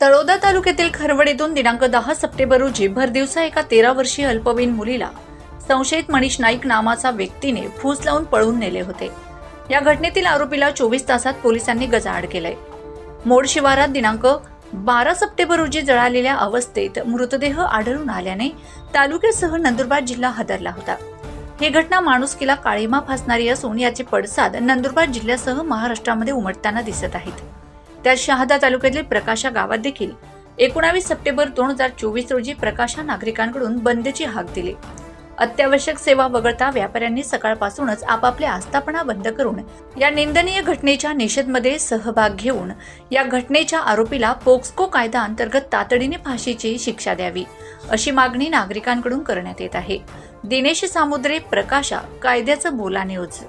तळोदा तालुक्यातील खरवडीतून दिनांक दहा सप्टेंबर रोजी भरदिवसा एका तेरा वर्षीय अल्पवयीन मुलीला संशयित मनीष नाईक नावाचा व्यक्तीने फूस लावून पळून नेले होते. या घटनेतील आरोपीला चोवीस तासात पोलिसांनी गजाआड केलंय. मोड शिवारात दिनांक बारा सप्टेंबर रोजी जळालेल्या अवस्थेत मृतदेह आढळून आल्याने तालुक्यासह नंदुरबार जिल्हा हादरला होता. ही घटना माणुसकीला काळीमा फासणारी असून याचे पडसाद नंदुरबार जिल्ह्यासह महाराष्ट्रामध्ये उमटताना दिसत आहेत. त्यात शहादा तालुक्यातील प्रकाशा गावात देखील एकोणावीस सप्टेंबर दोन हजार चोवीस रोजी प्रकाशा नागरिकांकडून बंदची हाक दिली. अत्यावश्यक सेवा वगळता व्यापाऱ्यांनी सकाळपासूनच आपापल्या आस्थापना बंद करून या निंदनीय घटनेच्या निषेधमध्ये सहभाग घेऊन या घटनेच्या आरोपीला पोक्सको कायदा अंतर्गत तातडीने फाशीची शिक्षा द्यावी अशी मागणी नागरिकांकडून करण्यात येत आहे. दिनेश सामुद्रे प्रकाशा कायद्याचं बोला न्यूज